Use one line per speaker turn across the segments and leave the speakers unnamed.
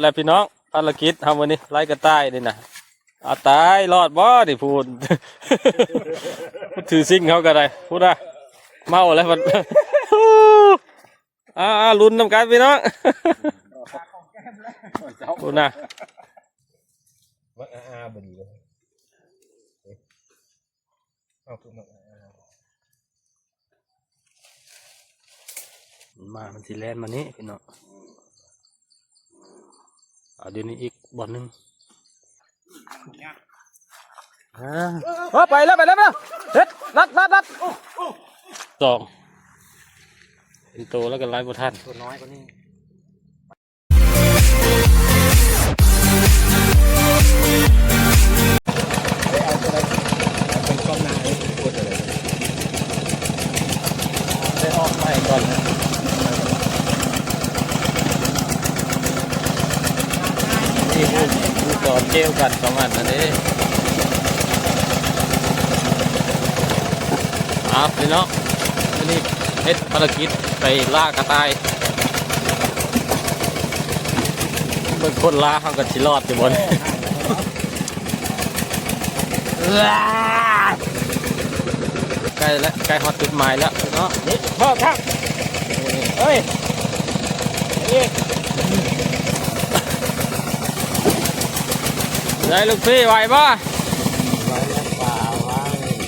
แล้วพี่น้องภารกิจทำวันนี้ไล่กระต่ายนี่นะเอาตายรอดบ่ดิพูดถือซิ่งเขาก็ได้พูดอะเมาแล้วมันอ่าลุ้นนำกันพี่น้องพูดนะ
มักอาอาบดีเลยเอาคือมา
มามันสิแลนมานี้พี่น้อง เอาเดี๋ยวนี้อีกบอลหนึ่งอ่า
เออไปแล้วไปแล้วไปแล้วเฮ็ดนัดนัดนัด
สองเป็นโตแล้วก็ไล่บทัน
ตัวน้อยกว่านี้เป็นกล้องหน้าให้กดอะไร
ได้ออกใหม่ก่อนนะนี่คือคื อสอนเจลกันสองอันนะนี่อาพี่น้องวันนี้เฮ็ดภารกิจไปล่ากระต่ายเบิ่งคนล่าเขาก็สิรอดอยู่บนใกล้แล้วใกล้ฮอตจุดหมายแล้วเนาะ
นี่พ่อครับเฮ้ย
ได้ลูกพี่ไหวป่ะ
ไว้แล้วเปล่าว่า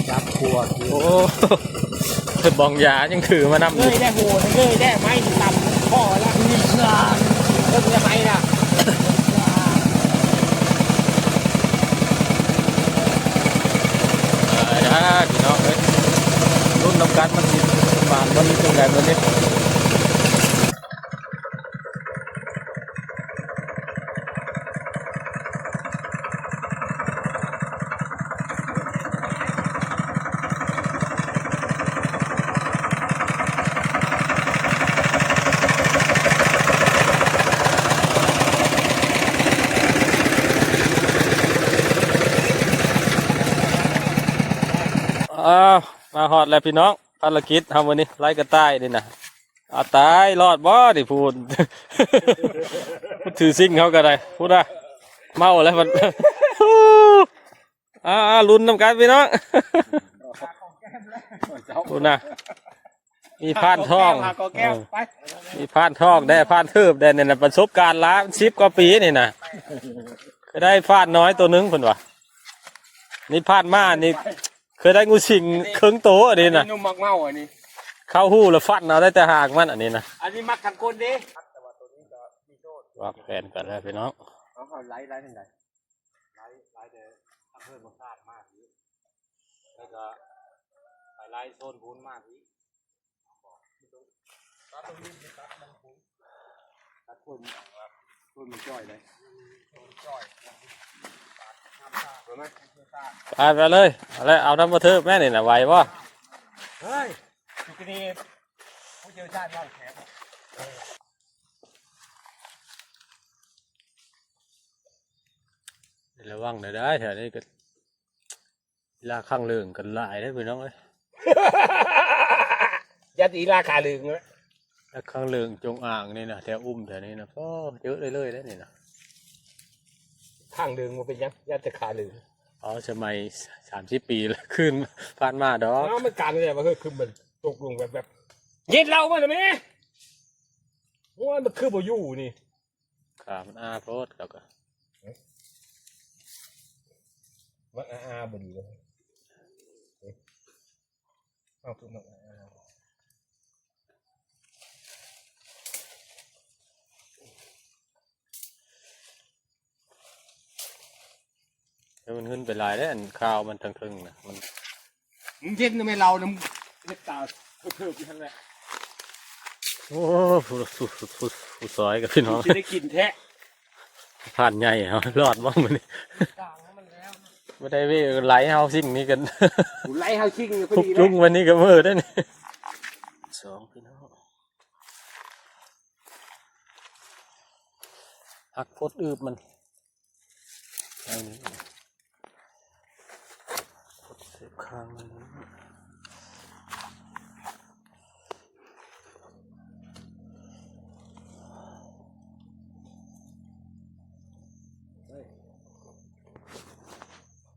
จับขวดอยู่
โอ้บองยายังถือมานำอ
เง
ยู่
ยได้โหดเงยได้ไม้ต่ำพ่อแล้วนี่สานเริ่มจะไม้ละ
เออนะพี่น้องเอ้ยรุ่นน้ำกันมันสิบานมันจังไดมันนี่อ้าวมา ฮอดแล้วพี่น้องภารกิจทำวันนี้ไล่กระต่ายนี่นะเอาตายรอดบ่ดิพูดถือซิ่งเขาก็ได้พูดอะเมาแล้วมัน อ่าอ่าลุ้นนำกันพี่น้องพูดนะมีพานทอง
หาก็แก้วไป
มีพานทองได้พานเทิบได้เนี่ยนะประสบการณ์ล้าสิบกว่าปีนี่นะเคยได้พานน้อยตัวหนึงเพิ่นวะนี่พานมานี่ เคยได้งูสิงเครื่องโตอันนี้นะ
นุ่มมักเมาอันนี้
เข้าหู้แล้วฟันเอาได้แต่หากมันอันนี้นะ
อันนี้มักขันคนดิ
วางแผนกันแล้วพี่น้อง
เอาเขาไล่ไล่ทางไหนไล่ไล่เด้ออำเภอเมืองชาติมากนี้แล้วก็ไปไล่โซนพูนมากนี้ตัดตรงนี้ตัดมันพูนตัดคนคนมันจ่อยเลยจ่อยเห็น ไหม
ไปไปเลยเอาเลยเอาน้ำมาเทิบแม่นี่นะไหวป่ะ
เฮ้ยทุกทีผู้เชี่ยวชาญเล่าแขก
ระวังหน่อยได้แถวนี้ก็เวลาข้างเรื่องกันหลายได้อพี่น้องเอ้ย
ยัดอีราคาลึงเลย
แล้วข้างเรื่องจงอ่างนี่นะแถวอุ้มแถวนี้นะก็เยอะเลยเลยๆได้อนี่นะ
ข้างลึงมันเป็นยังยัดจะขาลึง
อ๋อสมัยสามสิบปีแล้วขึ้นผ่านมาดอก
อ้าวมันการอะไรมาคือคือมันตกลงแบบแบบเย็นเรามาเลยไหมโอ้ยมันคือบ่อยู่นี่
ขามันอาโพดแล้วก็
มันอาอาบดีเลยเอาคือมันอาอา
แล้วมัน ขึ้นไปหลายได้ออันข้าวมันทึงๆนะมัน
มึงเย็นทำไมเราเนี่ยมึงเล็กตาเพิ่มอยู่ทั้งแหละ
โอ้ผู้ผู้ผู้ผู้ผู้ซอยกับพี่น้อง
จะได้กินแท้
ผ่านใหญ่เอารอดบ้างมันนี่ไม่ได้เว้ยไหลเฮาสิ่งนี้กัน
กูไล่เฮาชิงอยู่พอ
ทุก
ดี
จุ้ง
นะ
วันนี้ก็มือได้อนี่สองพี่น้องหักโคตรอืบมันเอานี่ khăn đây.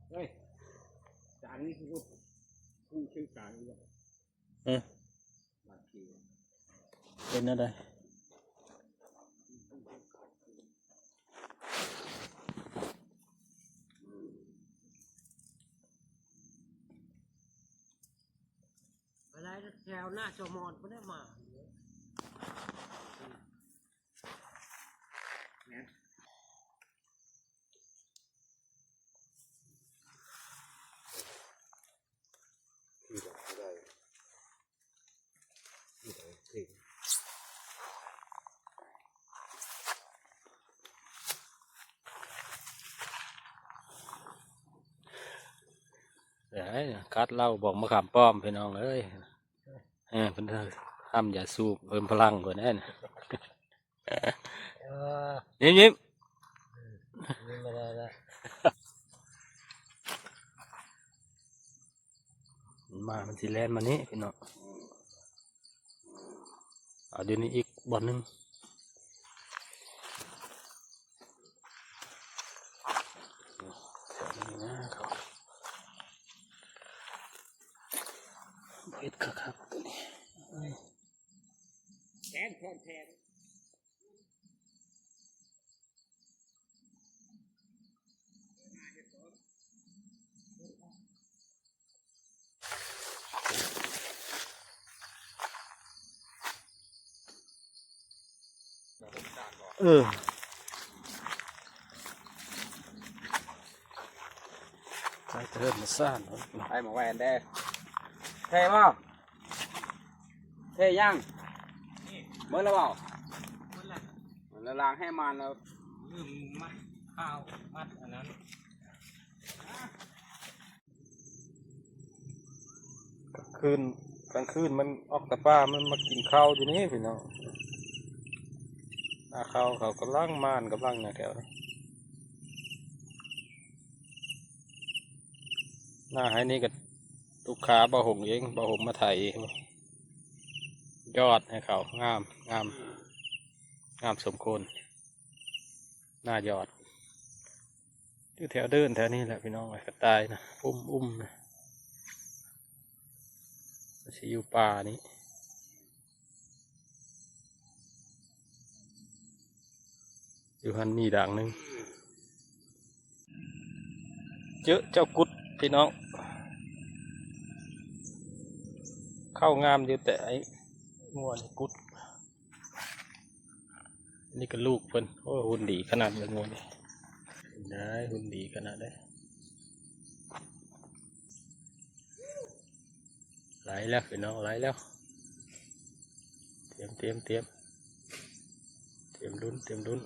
Đây chán không
không chịu cãi vậy ừ. Bên ở đây. าย
แถวหน้าจอมอนก็ได้มา
ที่ไหนได้ที่ไหนที่
เดี๋ยวคัดเล่าบอกมะขามป้อมพี่น้องเอ้ย ออเพิ่นทำอย่าสูบเพิ่มพลังกว่าแน่น
เออ
ยิ้มยิ้ม
นี่ไม่ได้ละ
มันมามันสิแลนมานี้พี่น้องเอาเดี๋ยวนี้อีกบอลหนึงนี่นะครับเฮ็ดคักๆตัวนี้
แทนแทนแทน
เออ ใส่เทิมมาซ่านเนาะ
ไอ้หมอแหวนเด้เท่ป่ะเท่ยังเมื่อแล้วเปล่า
คนละ
แล้วล้างให้มันแล้ว
ลืมมัดข้าวมัดอันนั้น
กลางคืนกลางคืนมันออกตะป้ามันมากินข้าวอยู่นี่พี่น้อง หน้าข้าเขากำลังม่านกำลังนะแถวนี้หน้าให้นี่ก็ลูกค้าบ่หงเองบ่หงมาไถยอดให้เขางามงามงามสมควรหน้ายอดอยู่แถวเดินแถวนี้แหละพี่น้องไอ้กระตายนะอุ้มอุ้มนะสิอยู่ป่านี้ อยู่หันมีด่างหนึ่งเจอเจ้ากุดพี่น้อง เข้างามอยู่แต่ไอ้งัวนี่กุด นี่ก็ลูกเพิ่นโอ้หุ่นดีขนาดเลยงัวนี่ได้หุ่นดีขนาดได้ไหลแล้วพี่น้องไหลแล้ว เตรียมเตรียมเตรียมเตรียมลุ้นเตรียมลุ้น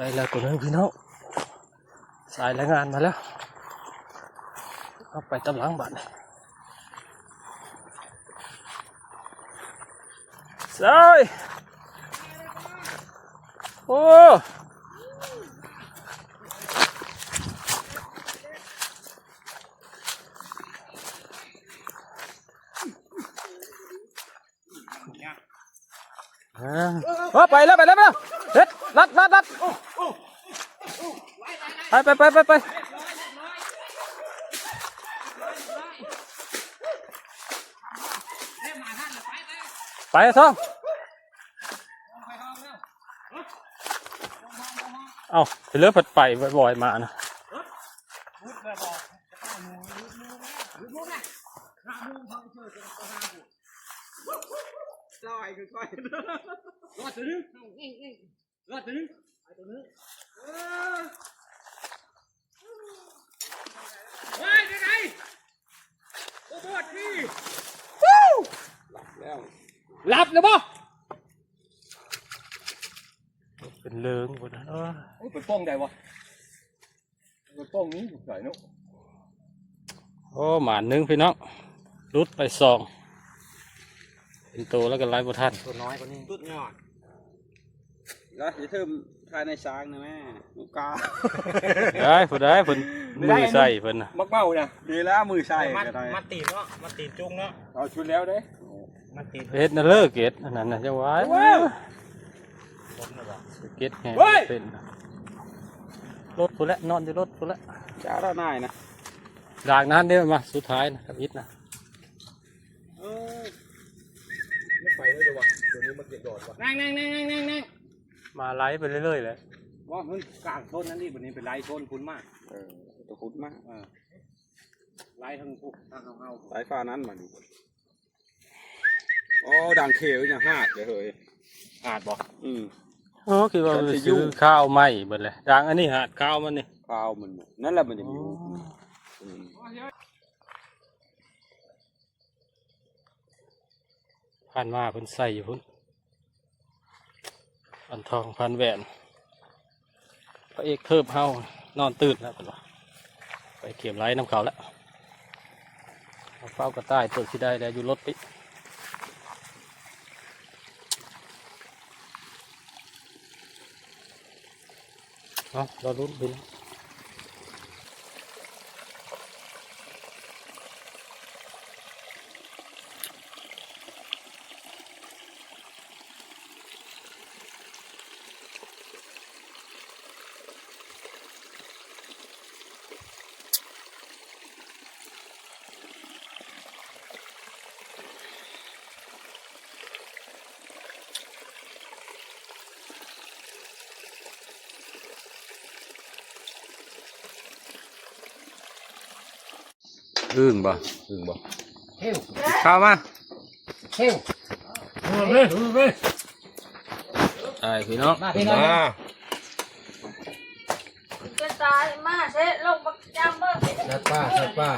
ได้แล้วตัวนึงพี่น้องสายแรงงานมาแล้วเอาไปตำลังบัตรสายโอ้ เออไปแล้วไปแล้วไปแล้วเฮ็ดรัดรัดรัดไปไปไปไปไปไปซ่องเอาเลือผัดไปบ่อยมานะ
ลอยค่อยๆรอดตัวนึงรอดตัวนึงไปตัวนึงเฮ้ยยัไงโอ้โหพี่หลับ
แล้ว
หลับหรือเปล่า
เป็นเลิงกว่านั้นเออ
เป็นป้องได้วะเป็นป้องนี้ใหญ่เนาะ
โอ้หมาหนึ่งพี่น้องรุดไปสอง เป็นโตแล้วก็ไล่บ่ทัน
ตัวน้อยกว่านี้
ตุดยอด
แล้วจะเทิมทายในช้างนะแม่ลูกกา
ได้เพิ่นได้เพิ่นมือใส่เพิ่นน่ะ
มักเมาเนี่ย
ดีแล้วมือใส่
มัด
ก็ได้
มัดตีนเนาะมัดตีนจุ้งเนาะ
เอาชุดแล้วเด้
มัดตีน
เฮ็ดน่ะเลิกเกตอันนั้นน่ะจะไว้
ว้าว
เกตแฮง
เฮ้ย
เป็นน่ะรถพุ่นละนอนอยู่รถพุ่นละ
จ้าด้านนายนะ
ดากนั้นเด้อมาสุดท้ายนะกับอิดนะ
เออ
ไม่ไป เลยเดี๋ยววะเดี๋ยวนี้มันเก็บดอดวะ
นั่งนั่งนั่งนั่งนั่งนั่ง
มาไล่ไปเรื่อยๆเลย
ว่ามันกลางต้นนั้นนี่วันนี้เป็นไร่ต้นคุณมาก
เออตัวคุดมาก
เออไร่ทั้งพวกทั้งเฮา
สายฟ้านั้นมาดูโอ้ดังเขียวอย่างหาดเลยเฮ้ย
ๆอาดบ่
อืม
โอ้คิดว่า
มัน
ไป
จะยุ่
ซื้องข้าวใหม่เบิดเลยดางอันนี้หาดข้าวมันนี่
ข้าวมันน่ะนั่นแหละมันจะอยู่ อืม
ผ่านมาเพิ่นใส่อยู่พุ่นพันทองพันแหวนพระเอกเทิบเฮานอนตื่นแล้วเพิ่นว่าไปเก็บไล่น้ำเขาแล้วเฝ้ากระต่ายตัวที่ได้แล้วอยู่รถปิเอาเราลุ้นบิน
อึ้งบ่อึ้งบ่
เฮ้ย
ข้าวมา
เฮ้ย
ไอ้พี่น้อง
มาพี่น้อง
จะตายมาเสร็จลงบักจำเบิ้ง
ชัดป้าชัดป้า